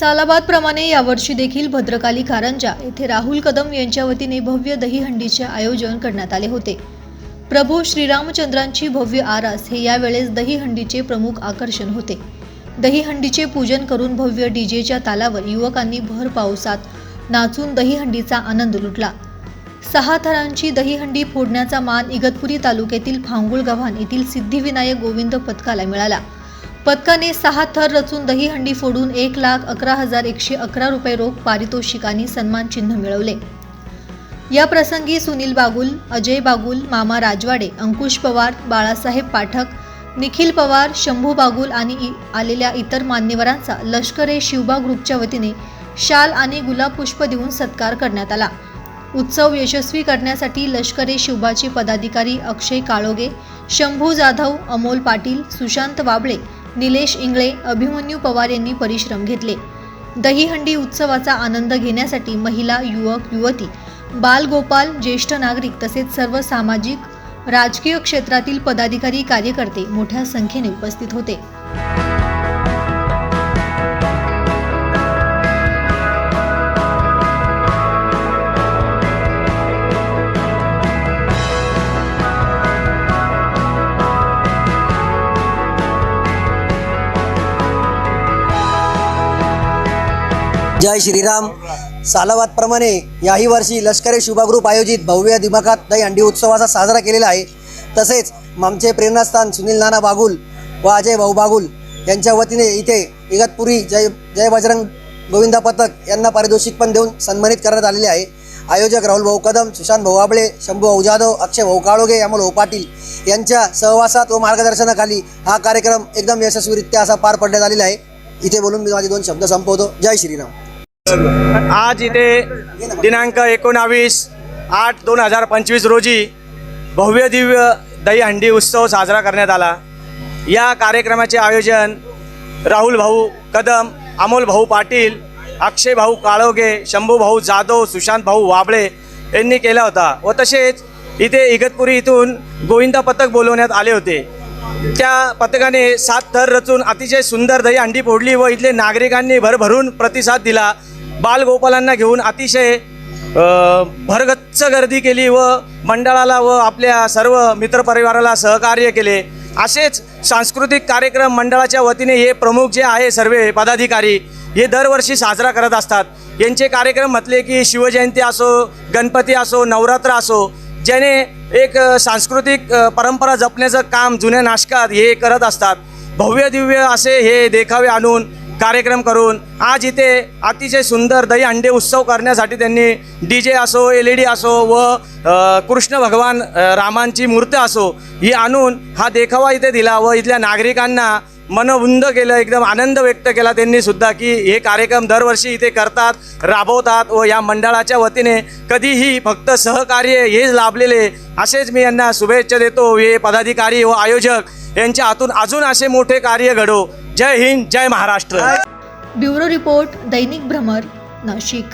सालाबादप्रमाणे यावर्षी देखील भद्रकाली कारंजा येथे राहुल कदम यांच्या वतीने भव्य दहीहंडीचे आयोजन करण्यात आले होते. प्रभू श्रीरामचंद्रांची भव्य आरास हे यावेळेस दहीहंडीचे प्रमुख आकर्षण होते. दहीहंडीचे पूजन करून भव्य डीजेच्या तालावर युवकांनी भर पावसात नाचून दहीहंडीचा आनंद लुटला. सहा थरांची दहीहंडी फोडण्याचा मान इगतपुरी तालुक्यातील फांगुळ गव्हाण येथील सिद्धिविनायक गोविंद पथकाला मिळाला. पथकाने सहा थर रचून दहीहंडी फोडून एक लाख अकरा हजार एकशे अकरा रुपये रोख पारितोषिकांनी सन्मान चिन्ह मिळवले. या प्रसंगी सुनील बागुल अजय बागुल मामा राजवाडे अंकुश पवार बाळासाहेब पाठक निखिल पवार शंभू बागुल आणि आलेल्या इतर मान्यवरांचा लष्करे शिवबा ग्रुपच्या वतीने शाल आणि गुलाब पुष्प देऊन सत्कार करण्यात आला. उत्सव यशस्वी करण्यासाठी लष्करे शिवबाचे पदाधिकारी अक्षय काळोगे शंभू जाधव अमोल पाटील सुशांत वाबळे निलेश इंगळे अभिमन्यू पवार यांनी परिश्रम घेतले. दहीहंडी उत्सवाचा आनंद घेण्यासाठी महिला युवक युवती बालगोपाल ज्येष्ठ नागरिक तसेच सर्व सामाजिक राजकीय क्षेत्रातील पदाधिकारी कार्यकर्ते मोठ्या संख्येने उपस्थित होते. जय श्रीराम. सालावादप्रमाणे याही वर्षी लष्करी शुभा ग्रुप आयोजित भव्य दिमाखात दही हंडी उत्सवाचा साजरा केलेला आहे. तसेच आमचे प्रेरणास्थान सुनील नाना बागुल व अजय भाऊ बागुल यांच्या वतीने इथे इगतपुरी जय जय बजरंग गोविंदा पथक यांना पारितोषिक पण देऊन सन्मानित करण्यात आलेले आहे. आयोजक राहुल भाऊ कदम सुशांत भाऊ आबळे शंभू भाऊ जाधव अक्षय भाऊ काळोगे अमोल भाऊ पाटील यांच्या सहवासात व मार्गदर्शनाखाली हा कार्यक्रम एकदम यशस्वीरित्या असा पार पडण्यात आलेला आहे. इथे बोलून मी माझे दोन शब्द संपवतो. जय श्रीराम. आज इथे दिनांक एकोणावीस आठ दोन हजार पंचवीस रोजी भव्य दिव्य दहीहंडी उत्सव साजरा करण्यात आला. या कार्यक्रमाचे आयोजन राहुल भाऊ कदम अमोल भाऊ पाटील अक्षय भाऊ काळोगे शंभू भाऊ जाधव सुशांत भाऊ वाबळे यांनी केला होता व तसेच इथे इगतपुरी इथून गोविंदा पथक बोलवण्यात आले होते. त्या पथकाने सात थर रचून अतिशय सुंदर दहीहंडी फोडली व इथले नागरिकांनी भरभरून प्रतिसाद दिला. बालगोपालांना घेऊन अतिशय भरगच्च गर्दी केली व मंडळाला व आपल्या सर्व मित्रपरिवाराला सहकार्य केले. असेच सांस्कृतिक कार्यक्रम मंडळाच्या वतीने हे प्रमुख जे आहे सर्व पदाधिकारी हे दरवर्षी साजरा करत असतात. यांचे कार्यक्रम म्हटले की शिवजयंती असो गणपती असो नवरात्र असो ज्याने एक सांस्कृतिक परंपरा जपण्याचं काम जुन्या नाशकात हे करत असतात. भव्य दिव्य असे हे देखावे आणून कार्यक्रम करून आज इथे अतिशय सुंदर दही अंडे उत्सव करण्यासाठी त्यांनी डी जे असो एल ई डी असो व कृष्ण भगवान रामांची मूर्ती असो ही आणून हा देखावा इथे दिला व इथल्या नागरिकांना मनवुंद केलं एकदम आनंद व्यक्त केला त्यांनी सुद्धा की हे कार्यक्रम दरवर्षी इथे करतात राबवतात व या मंडळाच्या वतीने कधीही फक्त सहकार्य हेच लाभलेले असेच मी यांना शुभेच्छा देतो. हे पदाधिकारी व आयोजक यांच्या हातून अजून असे मोठे कार्य घडो. जय हिंद जय Maharashtra. Bureau report Dainik Bhramar Nashik.